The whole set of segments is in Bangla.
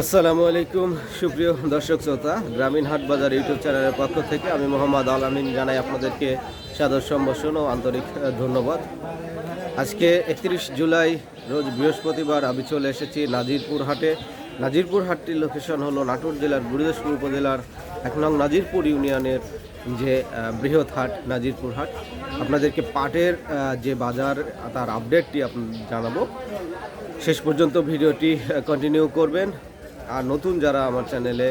আসসালামু আলাইকুম। সুপ্রিয় দর্শক শ্রোতা, গ্রামীণ হাট বাজার ইউটিউব চ্যানেলের পক্ষ থেকে আমি মোহাম্মদ আল আমিন জানাই আপনাদেরকে সাদর সম্ভাষণ ও আন্তরিক ধন্যবাদ। আজকে একত্রিশ জুলাই, রোজ বৃহস্পতিবার আমি চলে এসেছি নাজিরপুর হাটে। নাজিরপুর হাটটির লোকেশন হলো নাটোর জেলার বুড়িদাসপুর উপজেলার এক নং নাজিরপুর ইউনিয়নের যে বৃহৎ হাট, নাজিরপুর হাট। আপনাদেরকে পাটের যে বাজার, তার আপডেটটি আপ, জানাব। শেষ পর্যন্ত ভিডিওটি কন্টিনিউ করবেন। আর নতুন যারা আমার চ্যানেলে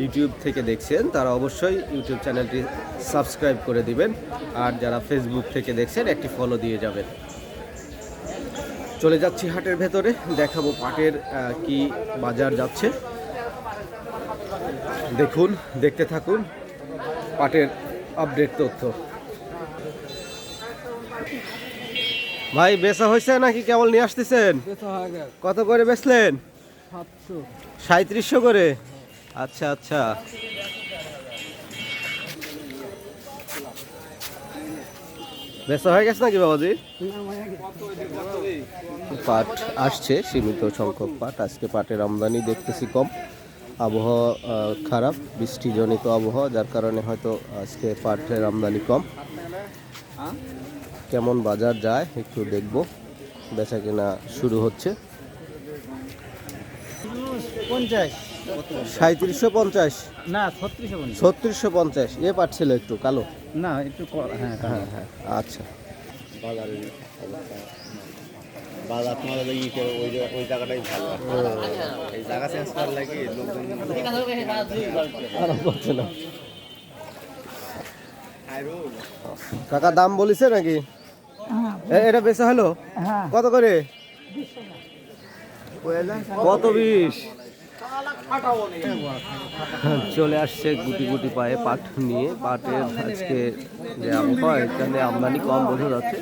ইউটিউব থেকে দেখছেন তারা অবশ্যই ইউটিউব চ্যানেলটি সাবস্ক্রাইব করে দিবেন। আর যারা ফেসবুক থেকে দেখছেন একটি ফলো দিয়ে যাবেন। চলে যাচ্ছি হাটের ভেতরে দেখাবো পাটের কি বাজার যাচ্ছে। দেখুন দেখতে থাকুন পাটের আপডেট তথ্য। ভাই বেচা হয়েছে নাকি? কেবল নিয়ে আসতেছেন? কত করে বেচলেন? সাঁত্রিশশো করে? আচ্ছা আচ্ছা। বেচা হয়ে গেছে নাকি বাবাজি? পাট আসছে, সীমিত সংখ্যক পাট। আজকে পাটের আমদানি দেখতেছি কম। আবহাওয়া খারাপ, বৃষ্টিজনিত আবহাওয়া, যার কারণে হয়তো আজকে পাটের আমদানি কম। কেমন বাজার যায় একটু দেখব। বেচা কেনা শুরু হচ্ছে। পঞ্চাশ। সাঁত্রিশশো পঞ্চাশ। না ছত্রিশশো পঞ্চাশ। ছত্রিশশো পঞ্চাশ। এ পাচ্ছিল একটু কালো? না একটু হ্যাঁ হ্যাঁ হ্যাঁ আচ্ছা। বাজারের বাজার তোমাদের ওই ইটের ওই যে- ওই জায়গাটাই ভালো। এই জায়গা চেঞ্জ করার লাগে লোকজন আরাম করছে না। কাকা দাম বলিছে নাকি? এ- এটা বেচা হলো? কত করে? কত বিশ? চলে আসছে গুটি গুটি পায়ে পাট নিয়ে পাটের আজকে যে আবহাওয়া এখানে আমদানি কম বোঝা যাচ্ছে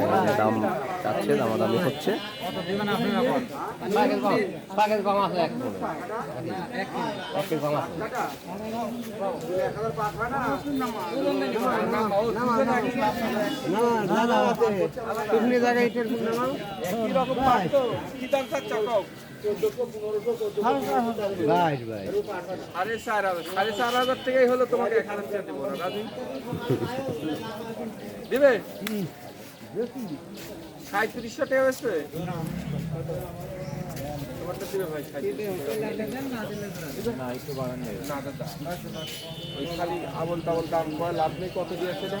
হ্যাঁ, দাম চাচ্ছে দামাদামি হচ্ছে হাজার সাড়ে চার হাজার টাকাই হলো তোমাকে এক হাজার টাকা দেবো রাজু দিবে সাঁত্রিশশো টাকা বেসবে না না আবল তাবল দাম কয় লাভ নেই কত দিয়েছে না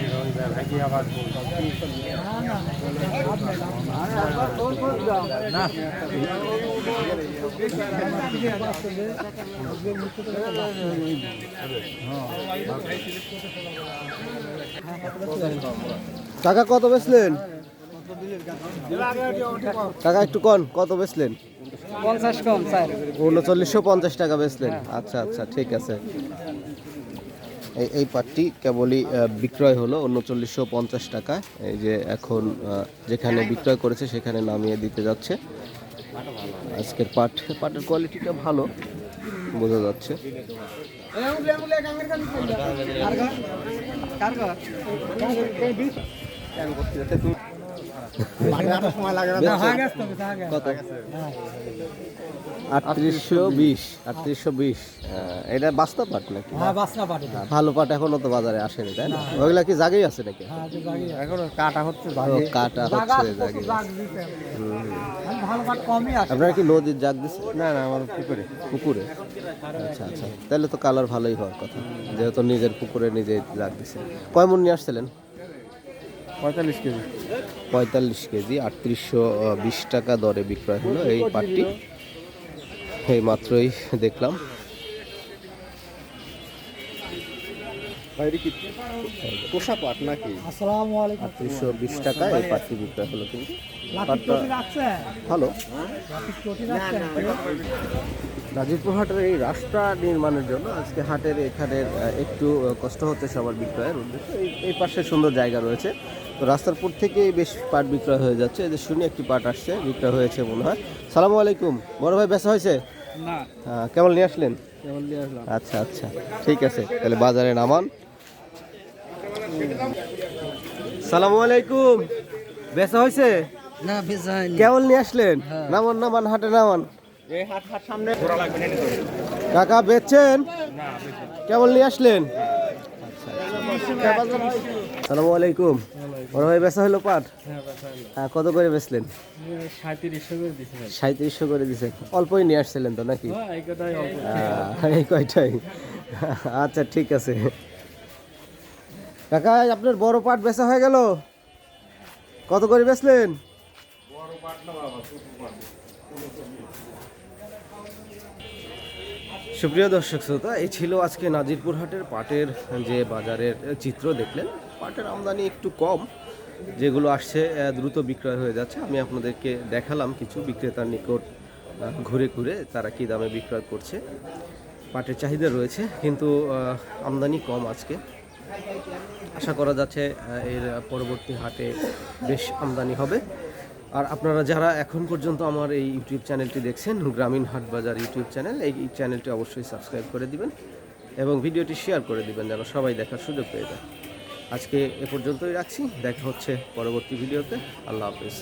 কাকা কত বেচলেন? টাকা একটু কন কত বেচলেন? পঞ্চাশ কম স্যার। উনচল্লিশশো পঞ্চাশ টাকা বেচলেন। আচ্ছা আচ্ছা ঠিক আছে। এই এই পাটটি কেবলই বিক্রয় হলো উনচল্লিশশো পঞ্চাশ টাকা এই যে এখন যেখানে বিক্রয় করেছে সেখানে নামিয়ে দিতে যাচ্ছে। আজকের পাট পাটের কোয়ালিটিটা ভালো বোঝা যাচ্ছে। কত আটত্রিশশো বিশ আটত্রিশশো বিশ। এটা বাস্তব পাট নাকি? হ্যাঁ বাসনা পাটি হ্যাঁ, ভালো পাট এখনও তো বাজারে আসেনি তাই না? ওইগুলা কি জাগেই আছে নাকি? এখনও কাটা হচ্ছে কাটা হচ্ছে জাগে ভালো পাট কমই আছে। আপনারা কি নদীর জাগ দিচ্ছে না না আমার পুকুরে। পুকুরে? আচ্ছা আচ্ছা। তাহলে তো কালার ভালোই হওয়ার কথা যেহেতু নিজের পুকুরে নিজে জাগ দিচ্ছে কয় মন নিয়ে আসছিলেন? পঁয়তাল্লিশ কেজি? পঁয়তাল্লিশ কেজি আটত্রিশশো বিশ টাকা দরে বিক্রয় হলো এই পাটটি। এই মাত্রই দেখলাম। পোষা পাট নাকি? আটত্রিশশো বিশ টাকা এই পাটটি বিক্রয় হলো কিন্তু। পাটটা ভালো। নাজিরপুর হাটের এই রাস্তা নির্মাণের জন্য আজকে হাটের এখানের আহ, একটু কষ্ট হচ্ছে সবার বিক্রয়ের উদ্দেশ্যে। এই পাশে সুন্দর জায়গা রয়েছে। তো রাস্তার পর থেকেই বেশ পাট বিক্রয় হয়ে যাচ্ছে। এদের শুনে একটি পাট আসছে বিক্রয় হয়েছে মনে হয়। সালামু আলাইকুম। বড় ভাই বেচা হয়েছে? না। কেমন নিয়ে আসলেন? কেবল দিয়ে আসলাম। আচ্ছা আচ্ছা ঠিক আছে। তাহলে বাজারে নামান। সালামু আলাইকুম। বেচা হয়েছে? না বেচা কেমন নিয়ে আসলেন? নামান নামান হাটে নামান। কাকা, বেচছেন? কেমন নিয়ে আসলেন? সালামু আলাইকুম। বড় ভাই বেচা হলো পাট? হ্যাঁ কত করে বেচলেন? সাঁত্রিশশো করে দিছে অল্পই নিয়ে আসছিলেন তো নাকি? এই কয়টাই? আচ্ছা ঠিক আছে। কাকা, আপনার বড় পাট বেচা হয়ে গেল? কত করে বেচলেন? সুপ্রিয় দর্শক শ্রোতা, এই ছিল আজকে নাজিরপুর হাটের পাটের যে বাজারের চিত্র, দেখলেন পাটের আমদানি একটু কম, যেগুলো আসছে দ্রুত বিক্রয় হয়ে যাচ্ছে। আমি আপনাদেরকে দেখালাম কিছু বিক্রেতার নিকট ঘুরে ঘুরে তারা কি দামে বিক্রয় করছে। পাটের চাহিদা রয়েছে, কিন্তু আমদানি কম আজকে। আশা করা যাচ্ছে এর পরবর্তী হাটে বেশ আমদানি হবে। আর আপনারা যারা এখন পর্যন্ত আমার এই ইউটিউব চ্যানেলটি দেখছেন, গ্রামীণ হাট বাজার ইউটিউব চ্যানেল, এই চ্যানেলটি অবশ্যই সাবস্ক্রাইব করে দিবেন এবং ভিডিওটি শেয়ার করে দিবেন যেন সবাই দেখার সুযোগ পেয়ে যায়। আজকে এ পর্যন্তই রাখছি, দেখা হচ্ছে পরবর্তী ভিডিওতে। আল্লাহ হাফেজ।